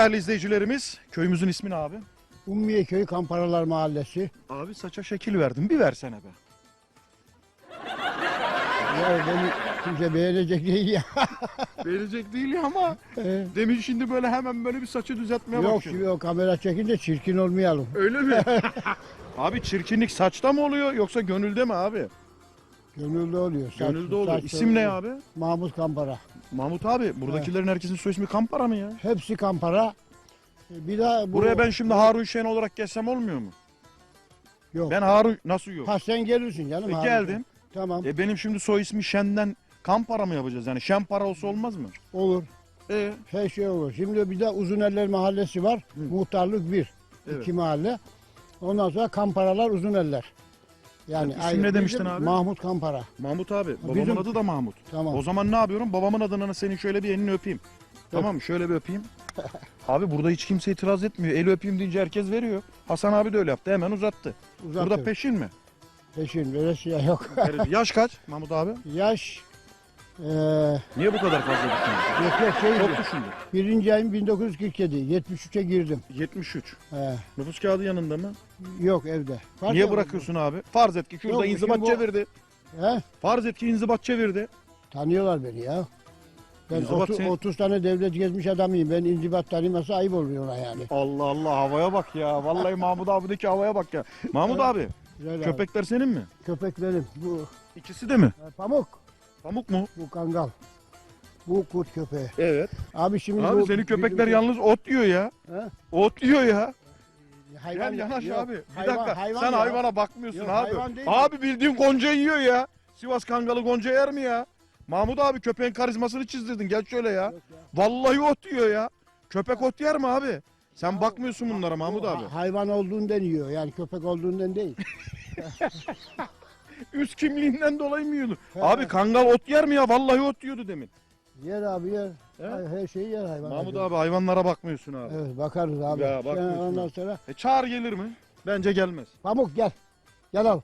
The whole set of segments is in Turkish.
Değerli izleyicilerimiz, köyümüzün ismi ne abi? Ummiye Köyü Kamparalar Mahallesi. Abi saça şekil verdim, bir versene be. Ya beni kimse beğenecek değil ya. Verecek değil ya ama Ee, demin şimdi böyle hemen böyle bir saçı düzeltmeye yok bakıyorum. yok kamera çekince çirkin olmayalım. Öyle mi? abi çirkinlik saçta mı oluyor yoksa gönülde mi abi? Gönüllü oluyor. Saç- Gönülde oluyor. saç İsim ne abi? Mahmut Kampara. Mahmut abi. Buradakilerin herkesin soy ismi Kampara mı ya? Hepsi Kampara. Bir daha bu... Buraya ben şimdi Harun Şen olarak gelsem olmuyor mu? Yok. Ben Harun nasıl yok? Ha sen gelirsin canım. E, Harun. geldim. Tamam E benim şimdi soy ismi Şen'den Kampara mı yapacağız? Yani Şen para olsa olmaz mı? olur. E Her şey olur. Şimdi bir de Uzuneller Mahallesi var. Muhtarlık bir. Evet. iki mahalle. Ondan sonra Kamparalar Uzuneller. Yani İsim ayrı- ne demiştin bizim abi? Mahmut Kampara. Mahmut abi. Babamın Bizim- adı da Mahmut. Tamam. O zaman ne yapıyorum? Babamın adına senin şöyle bir elini öpeyim. Tamam mı? Şöyle bir öpeyim. abi burada hiç kimse itiraz etmiyor. El öpeyim deyince herkes veriyor. Hasan abi de öyle yaptı. Hemen uzattı. Uzatır. Burada peşin mi? Peşin veresiye yok. Yaş kaç Mahmut abi? Yaş eee Niye bu kadar fazla düşündün? yok şey Çok düşündün. birinci ayım 1947. 73'e girdim. 73. He. Nüfus kağıdı yanında mı? Yok evde. Fark Niye yok. bırakıyorsun abi? Farz et ki şurada Yok, inzibat şimdi bu- çevirdi. He? Farz et ki inzibat çevirdi. Tanıyorlar beni ya. Ben İnzibat 30, seni- 30 tane devlet gezmiş adamıyım. Ben inzibat tanıması ayıp oluyor ona yani. Allah Allah havaya bak ya. Vallahi Mahmut abideki havaya bak ya. Mahmut abi Güzel abi. köpekler senin mi? Köpeklerim. Bu İkisi de mi? e, pamuk. Pamuk mu? Bu kangal. Bu kurt köpeği. Evet. Abi şimdi Abi bu senin köpekler bizim- yalnız ot yiyor ya. He? Ot yiyor ya. Hayvan Gel yanaş yok. abi. Bir Hayvan- dakika. hayvan Sen ya. hayvana bakmıyorsun Yok, abi. hayvan değil. Abi bildiğin gonca yiyor ya. Sivas Kangalı gonca yer mi ya? Mahmut abi köpeğin karizmasını çizdirdin. Gel şöyle ya. Yok ya. Vallahi ot yiyor ya. Köpek ot yer mi abi? Sen bakmıyorsun bunlara Mahmut Bu abi. ha- Hayvan olduğundan yiyor. Yani köpek olduğundan değil. Üst kimliğinden dolayı mı yiyordu? He. Abi kangal ot yer mi ya? Vallahi ot yiyordu demin. Yer abi yer. He? Her şeyi yer hayvan. Mahmut abi hayvanlara bakmıyorsun abi. Evet bakarız abi. Ya, bakmıyorsun ondan abi. sonra E çağır gelir mi? Bence gelmez. Pamuk gel. Gel al.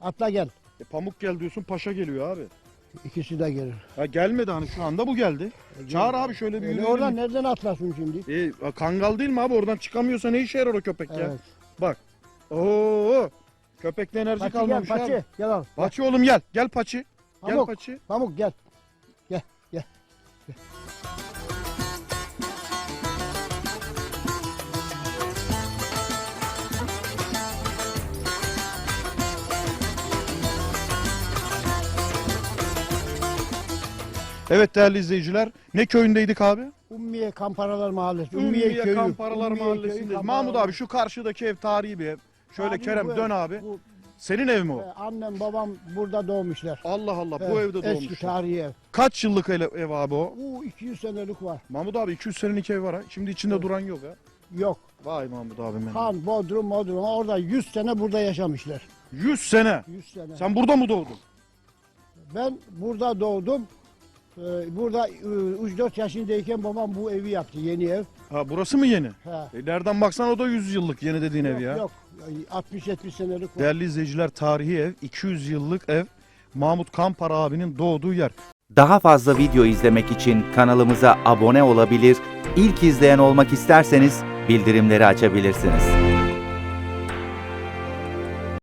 Atla gel. E pamuk gel diyorsun paşa geliyor abi. İkisi de gelir. Ha gelmedi hani şu anda bu geldi. Çağır abi şöyle bir Öyle yürüyelim. oradan nereden atlasın şimdi? E, kangal değil mi abi? Oradan çıkamıyorsa ne işe yarar o köpek ya? Evet. Bak. Oo. Köpekte enerji Paçı gel kalmamış paçı. abi. Gel al. Paçı oğlum gel. Gel paçı. Gel Pamuk. paçı. Pamuk gel. Gel gel. gel. Evet değerli izleyiciler. Ne köyündeydik abi? Ummiye Kamparalar Mahallesi. Ummiye, Ummiye Köyü. Kamparalar Ummiye Köyü, Mahallesindeyiz. Kamparalar Mahmut abi şu karşıdaki ev tarihi bir ev. Şöyle Tarihi Kerem bu ev. dön abi. Bu, Senin ev mi o? e, annem babam burada doğmuşlar. Allah Allah bu Evet, evde Eski doğmuş. tarihi ev. Kaç yıllık ev, ev abi o? Bu 200 senelik var. Mahmut abi 200 senelik ev var ha. Şimdi içinde Evet. duran yok ha. Yok. Vay Mahmut abi benim. Han, Bodrum, Bodrum. Orada 100 sene burada yaşamışlar. 100 sene. 100 sene. Sen burada mı doğdun? Ben burada doğdum. Ee, Burada 3-4 yaşındayken babam bu evi yaptı. Yeni ev. Ha burası mı yeni? Ha. E, nereden baksan o da 100 yıllık yeni dediğin ev ya. yok. 60-70 senelik var. Değerli izleyiciler tarihi ev 200 yıllık ev. Mahmut Kampara abinin doğduğu yer. Daha fazla video izlemek için kanalımıza abone olabilir, ilk izleyen olmak isterseniz bildirimleri açabilirsiniz.